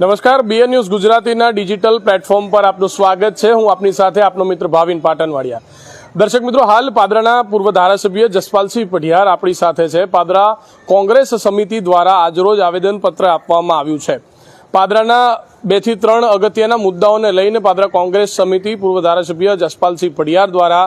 નમસ્કાર BN news ગુજરાતીના digital platform પર આપનું સ્વાગત છે. હું આપની સાથે આપનો મિત્ર ભાવિન પાટણવાડિયા દર્શક મિત્રો, હાલ પાદરાના પૂર્વ ધારાસભ્ય જસપાલસિંહ પઢિયાર આપણી સાથે છે. પાદરા કોંગ્રેસ સમિતિ દ્વારા આજરોજ આવેદનપત્ર આપવામાં આવ્યું છે. પાદરાના બેથી ત્રણ અગત્યના મુદ્દાઓને લઈને પાદરા કોંગ્રેસ સમિતિ પૂર્વ ધારાસભ્ય જસપાલસિંહ પડિયાર દ્વારા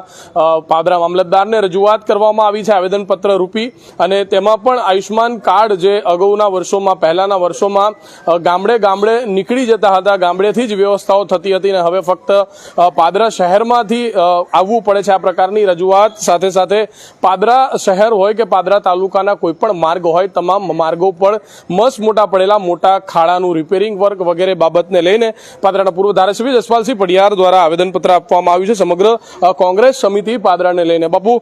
પાદરા મામલતદારને રજૂઆત કરવામાં આવી છે આવેદનપત્ર રૂપી અને તેમાં પણ આયુષ્માન કાર્ડ જે અગાઉના વર્ષોમાં, પહેલાના વર્ષોમાં ગામડે ગામડે નીકળી જતા હતા, ગામડેથી જ વ્યવસ્થાઓ થતી હતી અને હવે ફક્ત પાદરા શહેરમાંથી આવવું પડે છે આ પ્રકારની રજૂઆત. સાથે સાથે પાદરા શહેર હોય કે પાદરા તાલુકાના કોઈપણ માર્ગ હોય, તમામ માર્ગો પર મસ્ત મોટા પડેલા મોટા ખાડાનું રિપેરિંગ વર્ક વગેરે બાબતને લઈને પાદરાના પૂર્વ ધારાસભ્ય જસપાલસિંહ પડિયાર દ્વારા આવેદનપત્ર આપવામાં આવ્યું છે. સમગ્ર કોંગ્રેસ સમિતિ પાદરાને લઈને. બાપુ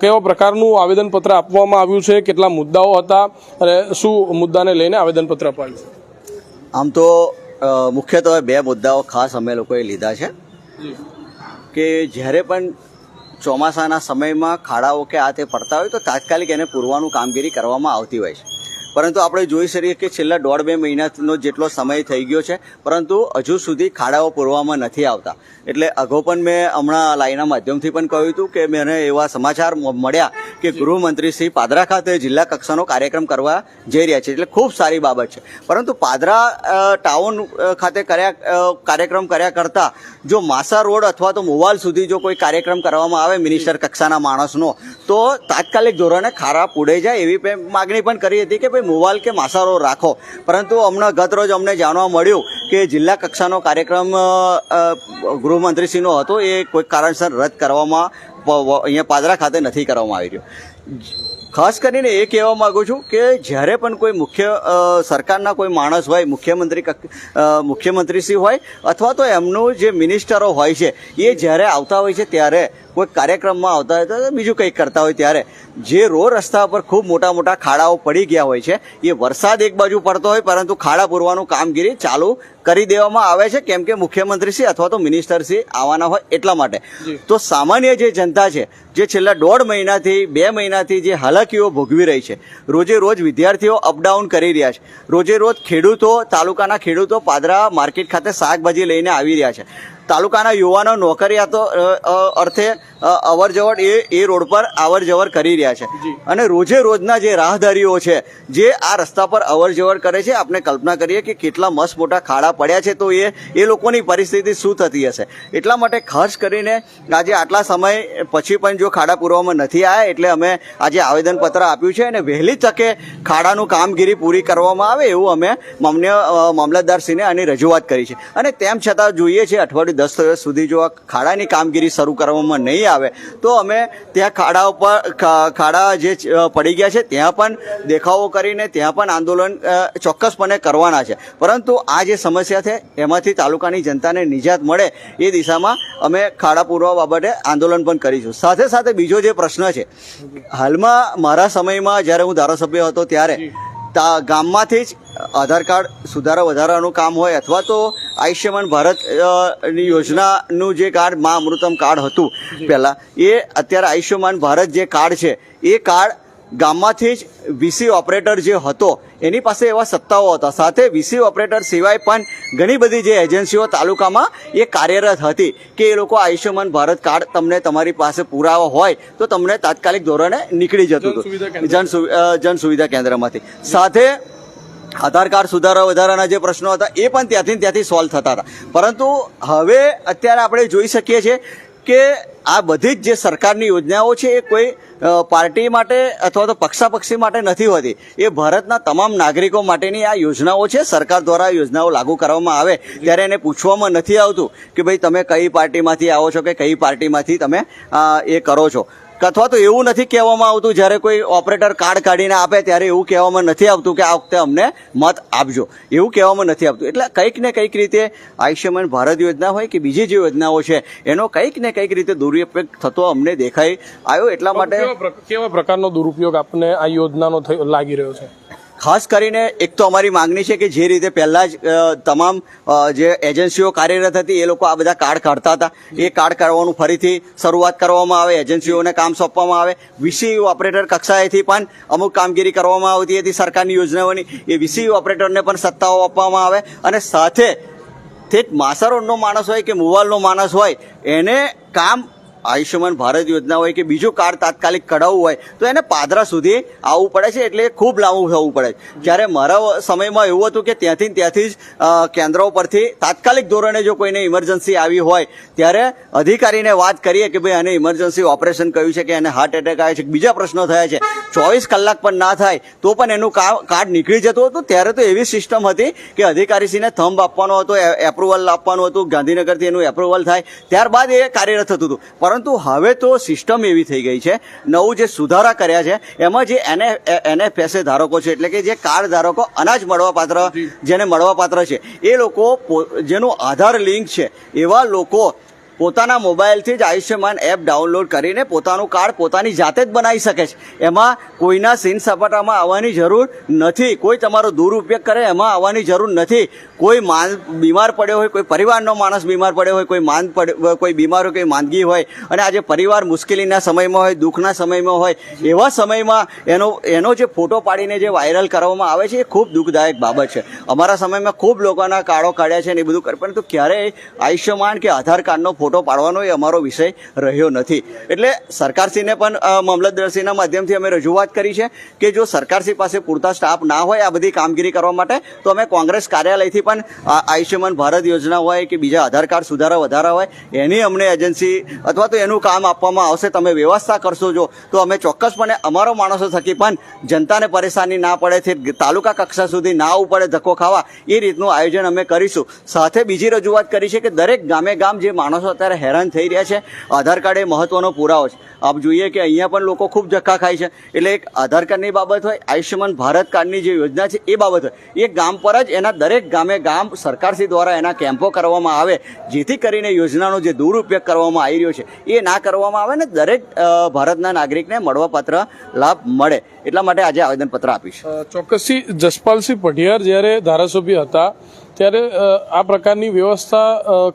કેવા પ્રકારનું આવેદનપત્ર આપવામાં આવ્યું છે? કેટલા મુદ્દાઓ હતા? અને શું મુદ્દાને લઈને આવેદનપત્ર અપાયું છે? આમ તો મુખ્યત્વે બે મુદ્દાઓ ખાસ અમે લોકોએ લીધા છે. કે જ્યારે પણ ચોમાસાના સમયમાં ખાડાઓ કે આ તે પડતા હોય તો તાત્કાલિક એને પૂરવાનું કામગીરી કરવામાં આવતી હોય છે. પરંતુ આપણે જોઈ શકીએ કે છેલ્લા દોઢ બે મહિનાનો જેટલો સમય થઈ ગયો છે પરંતુ હજુ સુધી ખાડાઓ પૂરવામાં નથી આવતા. એટલે અગાઉ પણ મેં હમણાં લાઈના માધ્યમથી પણ કહ્યું હતું કે મને એવા સમાચાર મળ્યા કે ગૃહમંત્રી શ્રી પાદરા ખાતે જિલ્લા કક્ષાનો કાર્યક્રમ કરવા જઈ રહ્યા છે. એટલે ખૂબ સારી બાબત છે. પરંતુ પાદરા ટાઉન ખાતે કર્યા કાર્યક્રમ કર્યા કરતાં જો માસા રોડ અથવા તો મોવાલ સુધી જો કોઈ કાર્યક્રમ કરવામાં આવે મિનિસ્ટર કક્ષાના માણસનો તો તાત્કાલિક ધોરણે ખારા પૂડે જાય એવી માગણી પણ કરી હતી કે ભાઈ મોવાલ કે માસારો રાખો. પરંતુ હમણાં ગત રોજ અમને જાણવા મળ્યું કે જિલ્લા કક્ષાનો કાર્યક્રમ ગૃહમંત્રીશ્રીનો હતો. એ કોઈ કારણસર રદ કરવામાં અહીંયા પાદરા ખાતે નથી કરવામાં આવી રહ્યો. ખાસ કરીને એ કહેવા માગું છું કે જ્યારે પણ કોઈ મુખ્ય સરકારના કોઈ માણસ હોય, મુખ્યમંત્રી મુખ્યમંત્રીશ્રી હોય, અથવા તો એમનું જે મિનિસ્ટરો હોય છે, એ જ્યારે આવતા હોય છે ત્યારે કોઈ કાર્યક્રમમાં આવતા હોય તો બીજું કંઈક કરતા હોય ત્યારે. જે રો રસ્તા પર ખૂબ મોટા મોટા ખાડાઓ પડી ગયા હોય છે એ વરસાદ એક બાજુ પડતો હોય પરંતુ ખાડા પૂરવાનું કામગીરી ચાલુ કરી દેવામાં આવે છે કેમ કે મુખ્યમંત્રીશ્રી અથવા તો મિનિસ્ટરશ્રી આવવાના હોય એટલા માટે. તો સામાન્ય જે જનતા છે જે છેલ્લા દોઢ મહિનાથી બે મહિનાથી જે હાલાકીઓ ભોગવી રહી છે રોજે રોજ વિદ્યાર્થીઓ અપડાઉન કરી રહ્યા છે રોજે રોજ ખેડૂતો તાલુકાના ખેડૂતો પાદરા માર્કેટ ખાતે શાકભાજી લઈને આવી રહ્યા છે. તાલુકાના યુવાનો નોકરિયાતો અર્થે અવર જવર એ એ રોડ પર અવર જવર કરી રહ્યા છે. અને રોજે રોજના જે રાહદારીઓ છે જે આ રસ્તા પર અવર જવર કરે છે આપણે કલ્પના કરીએ કે કેટલા મસ્ત મોટા ખાડા પડ્યા છે તો એ એ લોકોની પરિસ્થિતિ શું થતી હશે? એટલા માટે ખાસ કરીને આજે આટલા સમય પછી પણ જો ખાડા પૂરવામાં નથી આવ્યા એટલે અમે આજે આવેદનપત્ર આપ્યું છે અને વહેલી તકે ખાડાનું કામગીરી પૂરી કરવામાં આવે એવું અમે મમને અ, મામલતદારશ્રીને આની રજૂઆત કરી છે. અને તેમ છતાં જોઈએ છે અઠવાડિયું દસ દિવસ સુધી જો આ ખાડાની કામગીરી શરૂ કરવામાં નહીં આવે તો અમે ત્યાં ખાડા ઉપર ખાડા જે પડી ગયા છે ત્યાં પણ દેખાવો કરીને ત્યાં પણ આંદોલન ચોક્કસપણે કરવાના છે. પરંતુ આ જે સમસ્યા છે એમાંથી તાલુકાની જનતાને નિજાત મળે એ દિશામાં અમે ખાડા પૂરવા બાબતે આંદોલન પણ કરીશું. સાથે સાથે બીજો જે પ્રશ્ન છે હાલમાં મારા સમયમાં જ્યારે હું ધારાસભ્ય હતો ત્યારે તા ગામમાંથી જ આધાર કાર્ડ સુધારા વધારાનું કામ હોય અથવા તો આયુષ્યમાન ભારતની યોજનાનું જે કાર્ડ મા અમૃતમ કાર્ડ હતું પહેલાં એ અત્યારે આયુષ્યમાન ભારત જે કાર્ડ છે એ કાર્ડ ગામમાંથી જ વીસી ઓપરેટર જે હતો એની પાસે એવા સત્તાઓ હતા. સાથે વીસી ઓપરેટર સિવાય પણ ઘણી બધી જે એજન્સીઓ તાલુકામાં એ કાર્યરત હતી કે એ લોકો આયુષ્યમાન ભારત કાર્ડ તમને તમારી પાસે પુરાવા હોય તો તમને તાત્કાલિક ધોરણે નીકળી જતું હતું. જન જન સુવિધા કેન્દ્રમાંથી. સાથે આધાર કાર્ડ સુધારા વધારાના જે પ્રશ્નો હતા, એ પણ ત્યાંથી ત્યાંથી સોલ્વ થતા હતા. પરંતુ હવે અત્યારે આપણે જોઈ શકીએ છીએ કે આ બધી જ જે સરકારની યોજનાઓ છે, એ કોઈ પાર્ટી માટે અથવા તો પક્ષાપક્ષી માટે નથી હોતી. એ ભારતના તમામ નાગરિકો માટેની આ યોજનાઓ છે. સરકાર દ્વારા યોજનાઓ લાગુ કરવામાં આવે ત્યારે એને પૂછવામાં નથી આવતું કે ભાઈ તમે કઈ પાર્ટીમાંથી આવો છો કે કઈ પાર્ટીમાંથી તમે એ કરો છો. અથવા તો એવું નથી કહેવામાં આવતું જ્યારે કોઈ ઓપરેટર કાર્ડ કાઢીને આપે ત્યારે એવું કહેવામાં નથી આવતું કે આ વખતે અમને મત આપજો. એવું કહેવામાં નથી આવતું. એટલે કંઈક ને કંઈક રીતે આયુષ્યમાન ભારત યોજના હોય કે બીજી જે યોજનાઓ છે એનો કંઈક ને કંઈક રીતે દુરુપયોગ થતો અમને દેખાઈ આવ્યો. એટલા માટે કેવા પ્રકારનો દુરુપયોગ આપને આ યોજનાનો લાગી રહ્યો છે? ખાસ કરીને એક તો અમારી માંગણી છે કે જે રીતે પહેલાં જ તમામ જે એજન્સીઓ કાર્યરત હતી, એ લોકો આ બધા કાર્ડ કાઢતા હતા. એ કાર્ડ કાઢવાનું ફરીથી શરૂઆત કરવામાં આવે, એજન્સીઓને કામ સોંપવામાં આવે. વીસીયુ ઓપરેટર કક્ષાએથી પણ અમુક કામગીરી કરવામાં આવતી હતી સરકારની યોજનાઓની. એ વીસીયુ ઓપરેટરને પણ સત્તાઓ આપવામાં આવે અને સાથે ઠેઠ માસરોડનો માણસ હોય કે મુવાલનો માણસ હોય, એને કામ આયુષ્યમાન ભારત યોજના હોય કે બીજું કાર્ડ તાત્કાલિક કઢાવવું હોય, તો એને પાદરા સુધી આવવું પડે છે એટલે ખૂબ લાંબુ થવું પડે છે. જ્યારે મારા સમયમાં એવું હતું કે ત્યાંથી ત્યાંથી જ કેન્દ્રો પરથી તાત્કાલિક ધોરણે જો કોઈને ઇમરજન્સી આવી હોય, ત્યારે અધિકારીને વાત કરીએ કે ભાઈ આને ઇમરજન્સી ઓપરેશન કહ્યું છે કે એને હાર્ટ એટેક આવે છે બીજા પ્રશ્નો થયા છે. ચોવીસ કલાક પણ ના થાય, તો પણ એનું કાર્ડ નીકળી જતું હતું. ત્યારે તો એવી સિસ્ટમ હતી કે અધિકારીશ્રીને થંભ આપવાનો હતો એપ્રુવલ આપવાનું હતું, ગાંધીનગરથી એનું એપ્રુવલ થાય. ત્યારબાદ એ કાર્યરત થતું હતું. પરંતુ હવે તો સિસ્ટમ એવી થઈ ગઈ છે નવું જે સુધારા કર્યા છે એમાં જે એને એનએફએસએ ધારકો છે એટલે કે જે કાર્ડ ધારકો અનાજ મળવાપાત્ર જેને મળવાપાત્ર છે એ લોકો પો- જેનું આધાર લિંક છે એવા લોકો પોતાના મોબાઈલથી જ આયુષ્યમાન એપ ડાઉનલોડ કરીને પોતાનું કાર્ડ પોતાની જાતે જ બનાવી શકે છે. એમાં કોઈના સીન સપાટામાં આવવાની જરૂર નથી કોઈ તમારો દુરુપયોગ કરે એમાં આવવાની જરૂર નથી. કોઈ માન બીમાર પડ્યો હોય, કોઈ પરિવારનો માણસ બીમાર પડ્યો હોય, કોઈ માન પડ કોઈ બીમાર હોય કોઈ માંદગી હોય અને આજે પરિવાર મુશ્કેલીના સમયમાં હોય, દુઃખના સમયમાં હોય, એવા સમયમાં એનો એનો જે ફોટો પાડીને જે વાયરલ કરવામાં આવે છે એ ખૂબ દુઃખદાયક બાબત છે. અમારા સમયમાં ખૂબ લોકોના કાળો કાઢ્યા છે ને એ બધું કરે, પરંતુ ક્યારેય આયુષ્યમાન કે આધાર કાર્ડનો ફોટો પાડવાનો એ અમારો વિષય રહ્યો નથી. એટલે સરકારશ્રીને પણ મામલતદારશ્રીના માધ્યમથી અમે રજૂઆત કરી છે કે જો સરકારશ્રી પાસે પૂરતા સ્ટાફ ના હોય આ બધી કામગીરી કરવા માટે, તો અમે કોંગ્રેસ કાર્યાલયથી પણ આયુષ્યમાન ભારત યોજના હોય કે બીજા આધાર કાર્ડ સુધારા વધારા હોય, એની અમને એજન્સી અથવા તો એનું કામ આપવામાં આવશે, તમે વ્યવસ્થા કરશો જો, તો અમે ચોક્કસપણે અમારો માણસો થકી પણ જનતાને પરેશાની ના પડે છે તાલુકા કક્ષા સુધી ના ઉપડે ધક્કો ખાવા, એ રીતનું આયોજન અમે કરીશું. સાથે બીજી રજૂઆત કરી છે કે દરેક ગામે ગામ જે માણસો અત્યારે હેરાન થઈ રહ્યા છે, આધાર કાર્ડ એ મહત્વનો પુરાવો છે. આપ જોઈએ કે અહીંયા પણ લોકો ખૂબ ધક્કા ખાય છે. એટલે એક આધાર કાર્ડની બાબત હોય, આયુષ્યમાન ભારત કાર્ડની જે યોજના છે, એ બાબત હોય. એ ગામ પર જ એના દરેક ગામે ગામ સરકારશ્રી દ્વારા એના કેમ્પો કરવામાં આવે, જેથી કરીને યોજનાનો જે દુરુપયોગ કરવામાં આવી રહ્યો છે, એ ના કરવામાં આવે ને દરેક ભારતના નાગરિકને મળવાપાત્ર લાભ મળે. એટલા માટે આજે આવેદનપત્ર આપીશ. ચોક્કસ જસપાલસિંહ પઢિયાર જ્યારે ધારાસભ્ય હતા ત્યારે આ પ્રકારની વ્યવસ્થા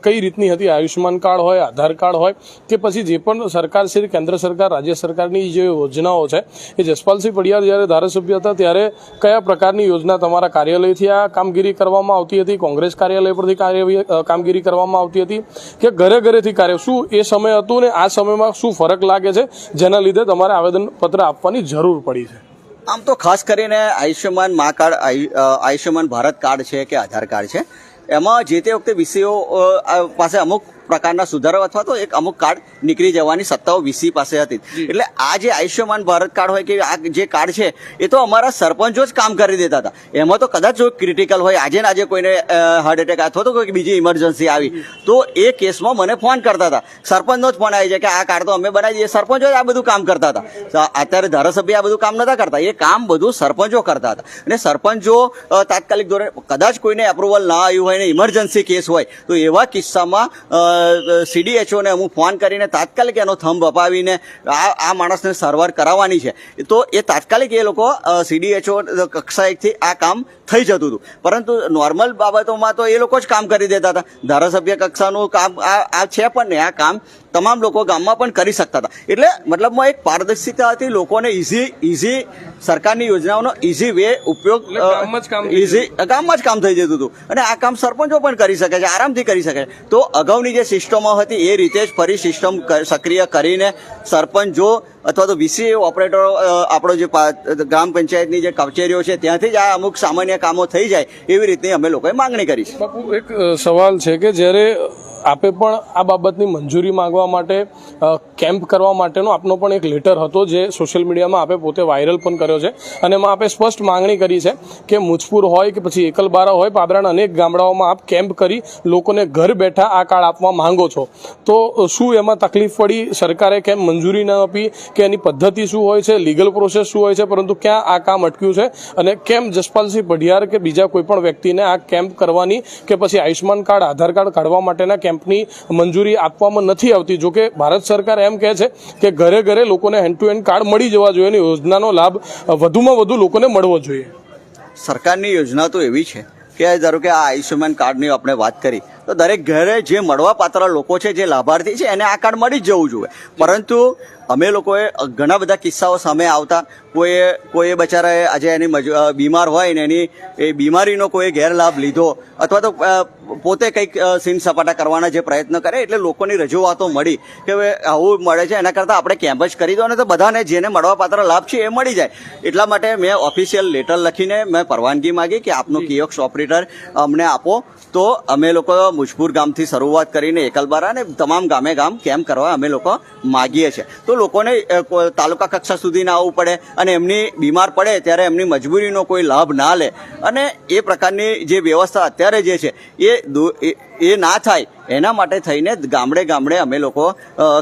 કઈ રીતની હતી? આયુષ્યમાન કાર્ડ હોય, આધાર કાર્ડ હોય, કે પછી જે પણ સરકાર શ્રી કેન્દ્ર સરકાર, રાજ્ય સરકારની જે યોજનાઓ છે, એ જસપાલસિંહ પડિયાર જ્યારે ધારાસભ્ય હતા, ત્યારે કયા પ્રકારની યોજના તમારા કાર્યાલયથી આ કામગીરી કરવામાં આવતી હતી? કોંગ્રેસ કાર્યાલય પરથી કામગીરી કરવામાં આવતી હતી? કે ઘરે ઘરેથી કાર્ય, શું એ સમય હતું ને આ સમયમાં શું ફરક લાગે છે? જેના લીધે તમારે આવેદનપત્ર આપવાની જરૂર પડી છે? આમ તો ખાસ કરીને આયુષ્યમાન મા કાર્ડ, આયુ- આયુષ્યમાન ભારત કાર્ડ છે કે આધાર કાર્ડ છે. એમાં જે તે વખતે વિષયો પાસે અમુક પ્રકારના સુધારો અથવા તો એક અમુક કાર્ડ નીકળી જવાની સત્તાઓ વીસી પાસે હતી. એટલે આ જે આયુષ્યમાન ભારત કાર્ડ હોય કે આ જે કાર્ડ છે એ તો અમારા સરપંચો જ કામ કરી દેતા હતા. એમાં તો કદાચ જો ક્રિટિકલ હોય આજે ને આજે કોઈને હાર્ટ એટેક અથવા તો કોઈ બીજી ઇમરજન્સી આવી તો એ કેસમાં મને ફોન કરતા હતા. સરપંચનો જ ફોન આવી જાય કે આ કાર્ડ તો અમે બનાવી દઈએ સરપંચો જ આ બધું કામ કરતા હતા. અત્યારે ધારાસભ્ય આ બધું કામ નતા કરતા. એ કામ બધું સરપંચો કરતા હતા. અને સરપંચો તાત્કાલિક ધોરણે કદાચ કોઈને એપ્રુવલ ના આવ્યું હોય ને ઇમરજન્સી કેસ હોય તો એવા કિસ્સામાં સીડીએચઓને હું ફોન કરીને તાત્કાલિક એનો થંભ અપાવીને આ આ માણસને સારવાર કરાવવાની છે. તો એ તાત્કાલિક એ લોકો સીડીએચઓ કક્ષાએથી આ કામ થઈ જતું હતું. પરંતુ નોર્મલ બાબતોમાં તો એ લોકો જ કામ કરી દેતા હતા. ધારાસભ્ય કક્ષાનું કામ આ આ છે પણ ને આ કામ તમામ લોકો ગામમાં પણ કરી શકતા હતા. એટલે મતલબમાં એક પારદર્શિતા હતી લોકોને ઇઝી ઇઝી સરકારની યોજનાઓનો ઇઝી વે ઉપયોગ ઇઝી ગામમાં જ કામ થઈ જતું હતું. અને આ કામ સરપંચો પણ કરી શકે છે આરામથી કરી શકે છે. તો અગાઉની જે સિસ્ટમો હતી એ રીતે જ ફરી સિસ્ટમ સક્રિય કરીને સરપંચો અથવા તો વીસી ઓપરેટરો આપણો જે ગ્રામ પંચાયતની જે કચેરીઓ છે, ત્યાંથી જ આ અમુક સામાન્ય કામો થઈ જાય એવી રીતની અમે લોકોએ માંગણી કરી છે. એક સવાલ છે કે જ્યારે આપે પણ આ બાબતની મંજૂરી માંગવા માટે કેમ્પ કરવા માટેનો આપનો પણ એક લેટર હતો જે સોશિયલ મીડિયામાં આપે પોતે વાયરલ પણ કર્યો છે અને એમાં આપે સ્પષ્ટ માંગણી કરી છે કે મુજપુર હોય કે પછી એકલબારા હોય, પાદરાના અનેક ગામડાઓમાં આપ કેમ્પ કરી લોકોને ઘર બેઠા આ કાર્ડ આપવા માંગો છો. તો શું એમાં તકલીફ પડી? સરકારે કેમ મંજૂરી ન આપી? કે એની પદ્ધતિ શું હોય છે લીગલ પ્રોસેસ શું હોય છે, પરંતુ ક્યાં આ કામ અટક્યું છે અને કેમ જસપાલસિંહ પઢિયાર કે બીજા કોઈ પણ વ્યક્તિને આ કેમ્પ કરવાની કે પછી આયુષ્યમાન કાર્ડ, આધાર કાર્ડ કાઢવા માટેના કેમ્પની મંજૂરી આપવામાં નથી આવતી? જોકે ભારત સરકાર એમ કહે છે કે ઘરે ઘરે લોકોને હેન્ડ ટુ હેન્ડ કાર્ડ મળી જવા જોઈએ અને યોજનાનો લાભ વધુમાં વધુ લોકોને મળવો જોઈએ. સરકારની યોજના તો એવી છે કે ધારો કે આ આયુષ્યમાન કાર્ડની આપણે વાત કરી તો દરેક ઘરે જે મળવાપાત્ર લોકો છે જે લાભાર્થી છે એને આ કાર્ડ મળી જ જવું જોઈએ. પરંતુ અમે લોકોએ ઘણા બધા કિસ્સાઓ સામે આવતા. કોઈએ કોઈએ બચારાએ આજે એની બીમાર હોય ને એની એ બીમારીનો કોઈ ગેરલાભ લીધો અથવા તો પોતે કંઈક સીન સપાટા કરવાના જે પ્રયત્ન કરે એટલે લોકોની રજૂઆતો મળી કે હવે આવું મળે છે એના કરતાં આપણે કેમ્પ જ કરી દો ને તો બધાને જેને મળવાપાત્ર લાભ છે એ મળી જાય. એટલા માટે મેં ઓફિશિયલ લેટર લખીને મેં પરવાનગી માગી કે આપનો કિયોક્સ ઓપરેટર અમને આપો. તો અમે લોકો મુજપુર ગામથી શરૂઆત કરીને એકલબારા અને તમામ ગામે ગામ કેમ્પ કરવા અમે લોકો માગીએ છીએ. તો લોકોને તાલુકા કક્ષા સુધી ના આવવું પડે અને એમની બીમાર પડે ત્યારે એમની મજબૂરીનો કોઈ લાભ ના લે. અને એ પ્રકારની જે વ્યવસ્થા અત્યારે જે છે એ એ- ના થાય, એના માટે થઈને ગામડે ગામડે અમે લોકો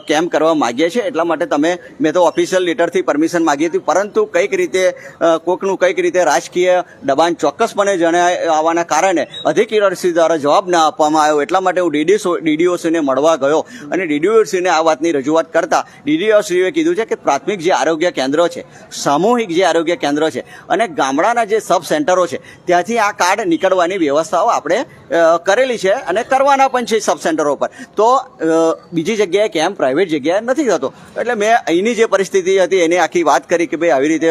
કેમ્પ કરવા માગીએ છીએ. એટલા માટે તમે, મેં તો ઓફિશિયલ લેટરથી પરમિશન માગી હતી, પરંતુ કંઈક રીતે કોકનું કંઈક રીતે રાજકીય દબાણ ચોક્કસપણે જણાય, આવવાના કારણે અધિકારીશ્રી દ્વારા જવાબ ના આપવામાં આવ્યો. એટલા માટે હું ડીડીઓ ડીડીઓસીને મળવા ગયો. અને ડીડીઓસીને આ વાતની રજૂઆત કરતા ડીડીઓશ્રીએ કીધું છે કે પ્રાથમિક જે આરોગ્ય કેન્દ્રો છે, સામૂહિક જે આરોગ્ય કેન્દ્રો છે અને ગામડાના જે સબ સેન્ટરો છે, ત્યાંથી આ કાર્ડ નીકળવાની વ્યવસ્થાઓ આપણે કરેલી છે અને કરવાના પણ છે સબ સેન્ટરો પર તો બીજી જગ્યાએ કેમ? પ્રાઇવેટ જગ્યાએ નથી થતો. એટલે મેં અહીંની જે પરિસ્થિતિ હતી, એની આખી વાત કરી કે ભાઈ આવી રીતે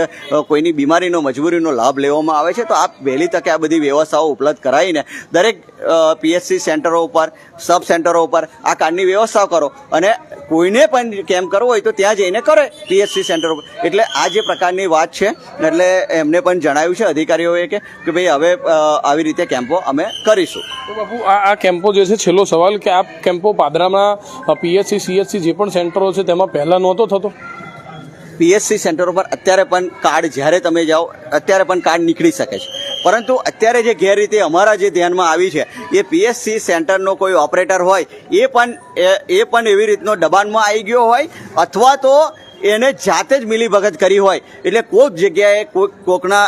કોઈની બીમારીનો, મજબૂરીનો લાભ લેવામાં આવે છે, તો આ વહેલી તકે આ બધી વ્યવસ્થાઓ ઉપલબ્ધ કરાવીને દરેક પીએચસી સેન્ટરો ઉપર સબ સેન્ટરો ઉપર આ કાર્ડની વ્યવસ્થા કરો. અને કોઈને પણ કેમ્પ કરવો હોય તો ત્યાં જઈને કરે પીએચસી સેન્ટર ઉપર એટલે આ જે પ્રકારની વાત છે, એટલે એમને પણ જણાવ્યું છે અધિકારીઓએ કે ભાઈ હવે આવી રીતે કેમ્પો અમે કરીશું. તો બાપુ આ કેમ્પો જે છે, છેલ્લો સવાલ કે આ કેમ્પો પાદરામાં પીએચસી, સીએચસી જે પણ સેન્ટરો છે, તેમાં પહેલાં નહોતો થતો? પીએચસી સેન્ટરો પર અત્યારે પણ કાર્ડ જ્યારે તમે જાઓ, અત્યારે પણ કાર્ડ નીકળી શકે છે. પરંતુ અત્યારે જે ગેરરીતિ અમારા જે ધ્યાનમાં આવી છે, એ પીએચસી સેન્ટરનો કોઈ ઓપરેટર હોય, એ પણ એ પણ એવી રીતનો દબાણમાં આવી ગયો હોય, અથવા તો એને જાતે જ મિલીભગત કરી હોય. એટલે કોઈક જગ્યાએ કોઈક કોકના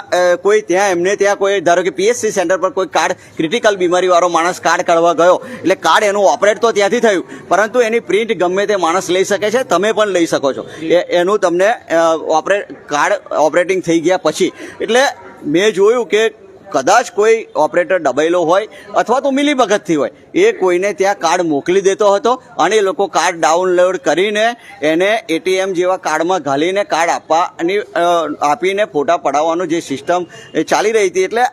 કોઈ ત્યાં એમને ત્યાં કોઈ, ધારો કે પીએચસી સેન્ટર પર કોઈ કાર્ડ ક્રિટિકલ બીમારીવાળો માણસ કાર્ડ કાઢવા ગયો, એટલે કાર્ડ એનું ઓપરેટ તો ત્યાંથી થયું, પરંતુ એની પ્રિન્ટ ગમે તે માણસ લઈ શકે છે, તમે પણ લઈ શકો છો. એનું તમને ઓપરેટ કાર્ડ ઓપરેટિંગ થઈ ગયા પછી. એટલે મેં જોયું કે કદાચ કોઈ ઓપરેટર ડબાયેલો હોય, અથવા તો મિલીભગતથી હોય. એ કોઈને ત્યાં કાર્ડ મોકલી દેતો હતો અને એ લોકો કાર્ડ ડાઉનલોડ કરીને એને એટીએમ જેવા કાર્ડમાં ઘાલીને કાર્ડ આપવાની આપીને ફોટા પડાવવાનું જે સિસ્ટમ ચાલી રહી હતી. એટલે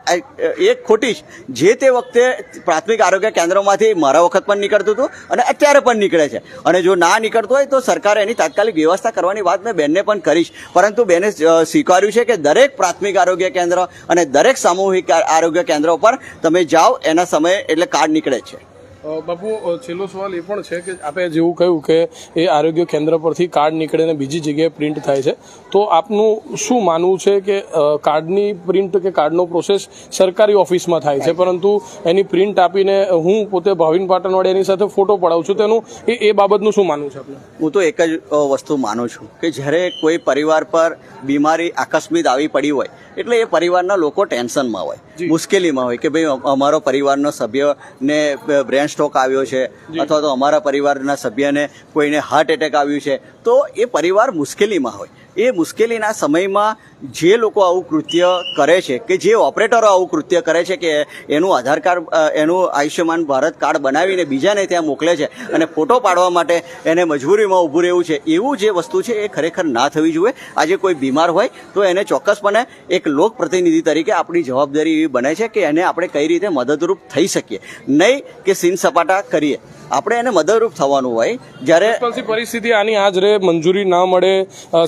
એક ખોટી જે તે વખતે પ્રાથમિક આરોગ્ય કેન્દ્રોમાંથી મારા વખત પણ નીકળતું હતું અને અત્યારે પણ નીકળે છે. અને જો ના નીકળતું હોય તો સરકારે એની તાત્કાલિક વ્યવસ્થા કરવાની વાત મેં બેનને પણ કરીશ પરંતુ બેને સ્વીકાર્યું છે કે દરેક પ્રાથમિક આરોગ્ય કેન્દ્ર અને દરેક સામૂહિક આરોગ્ય કેન્દ્રો પર તમે જાઓ, એના સમયે એટલે કાર્ડ નીકળે છે. બાપુ છેલ્લો સવાલ એ પણ છે કે આપણે જેવું કહ્યું કે એ આરોગ્ય કેન્દ્ર પરથી કાર્ડ નીકળે ને બીજી જગ્યાએ પ્રિન્ટ થાય છે. તો આપનું શું માનવું છે કે કાર્ડની પ્રિન્ટ કે કાર્ડનો પ્રોસેસ સરકારી ઓફિસમાં થાય છે? પરંતુ એની પ્રિન્ટ આપીને હું પોતે ભાવિન પાટણવાડી એની સાથે ફોટો પડાવું છું. તેનું એ એ બાબતનું શું માનવું છે આપને? હું તો એક જ વસ્તુ માનું છું કે જ્યારે કોઈ પરિવાર પર બીમારી આકસ્મિક આવી પડી હોય એટલે એ પરિવારના લોકો ટેન્શનમાં હોય મુશ્કેલીમાં હોય કે ભાઈ અમ- અમારો પરિવારનો સભ્યને બ્રેન સ્ટ્રોક આવ્યો છે અથવા તો અમારા પરિવારના સભ્યને કોઈને હાર્ટ એટેક આવ્યું છે તો એ પરિવાર મુશ્કેલીમાં હોય. એ મુશ્કેલીના સમયમાં જે લોકો આવું કૃત્ય કરે છે કે જે ઓપરેટરો આવું કૃત્ય કરે છે કે એનું આધાર કાર્ડ એનું આયુષ્યમાન ભારત કાર્ડ બનાવીને બીજાને ત્યાં મોકલે છે અને ફોટો પાડવા માટે એને મજબૂરીમાં ઊભું રહેવું છે, એવું જે વસ્તુ છે એ ખરેખર ના થવી જોઈએ. આજે કોઈ બીમાર હોય તો એને ચોક્કસપણે એક લોક પ્રતિનિધિ તરીકે આપણી જવાબદારી એવી બને છે કે એને આપણે કઈ રીતે મદદરૂપ થઈ શકીએ. નહીં કે સીન સપાટા કરીએ. આપણે એને મદદરૂપ થવાનું હોય, જ્યારે પરિસ્થિતિ આની આજ મંજૂરી ન મળે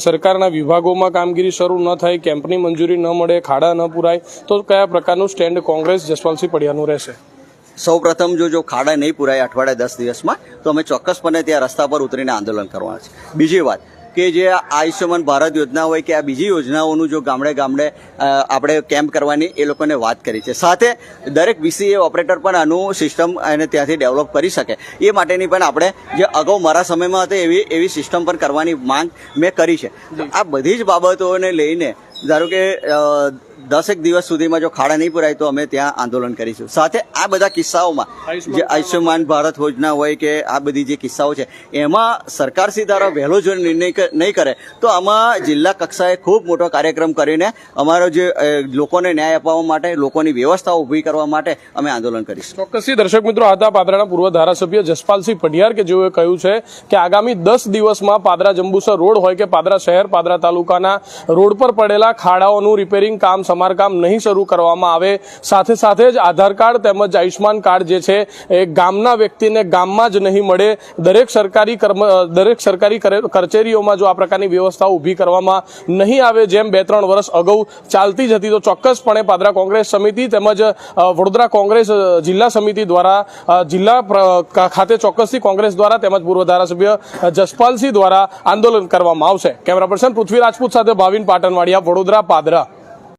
સરકારના વિભાગોમાં કામગીરી શરૂ ન થાય, કેમ્પની મંજૂરી ન મળે, ખાડા ન પુરાય, તો કયા પ્રકારનું સ્ટેન્ડ કોંગ્રેસ જસપાલસિંહ પડિયાનું રહેશે? સૌ પ્રથમ જો જો ખાડા નહીં પુરાય અઠવાડિયા દસ દિવસમાં, તો અમે ચોક્કસપણે ત્યાં રસ્તા પર ઉતરીને આંદોલન કરવાના છે બીજી વાત કે જે આયુષ્યમાન ભારત યોજના હોય કે આ બીજી યોજનાઓનું જો ગામડે ગામડે આપણે કેમ્પ કરવાની એ લોકોને વાત કરી છે. સાથે દરેક વીસીએ ઓપરેટર પણ આનું સિસ્ટમ એને ત્યાંથી ડેવલપ કરી શકે. એ માટેની પણ આપણે જે અગાઉ મારા સમયમાં હતી એવી એવી સિસ્ટમ પણ કરવાની માંગ મેં કરી છે. આ બધી જ બાબતોને લઈને ધારો કે દસેક દિવસ સુધીમાં જો ખાડા નહીં પુરાય તો અમે ત્યાં આંદોલન કરીશું. સાથે આ બધા કિસ્સાઓમાં જે આયુષ્યમાન ભારત યોજના હોય કે આ બધી જે કિસ્સાઓ છે એમાં સરકારશ્રી દ્વારા વહેલો જો નિર્ણય નહીં કરે તો આમાં જિલ્લા કક્ષાએ ખૂબ મોટો કાર્યક્રમ કરીને અમારો જે લોકોને ન્યાય અપાવવા માટે લોકોની વ્યવસ્થા ઊભી કરવા માટે અમે આંદોલન કરીશું. ચોક્કસથી દર્શક મિત્રો આ હતા પાદરાના પૂર્વ ધારાસભ્ય જસપાલસિંહ પઢિયાર કે જેઓએ કહ્યું છે કે આગામી દસ દિવસમાં પાદરા જંબુસર રોડ હોય કે પાદરા શહેર પાદરા તાલુકાના રોડ પર પડેલા ખાડાઓનું રિપેરિંગ કામ સમારકામ નહીં શરૂ કરવામાં આવે. સાથે સાથે જ આધાર કાર્ડ તેમજ આયુષ્માન કાર્ડ જે છે, એ ગામના વ્યક્તિને ગામમાં જ નહીં મળે. દરેક સરકારી કર્મ, દરેક સરકારી કચેરીઓમાં જો આ પ્રકારની વ્યવસ્થાઓ ઊભી કરવામાં નહીં આવે, જેમ બે ત્રણ વર્ષ અગાઉ ચાલતી જ હતી, તો ચોક્કસપણે પાદરા કોંગ્રેસ સમિતિ તેમજ વડોદરા કોંગ્રેસ જિલ્લા સમિતિ દ્વારા જિલ્લા ખાતે ચોક્કસથી કોંગ્રેસ દ્વારા તેમજ પૂર્વ ધારાસભ્ય જસપાલસિંહ દ્વારા આંદોલન કરવામાં આવશે. કેમેરા પર્સન પૃથ્વી રાજપૂત સાથે ભાવિન પાટણવાડિયા, વડોદરા, પાદરા.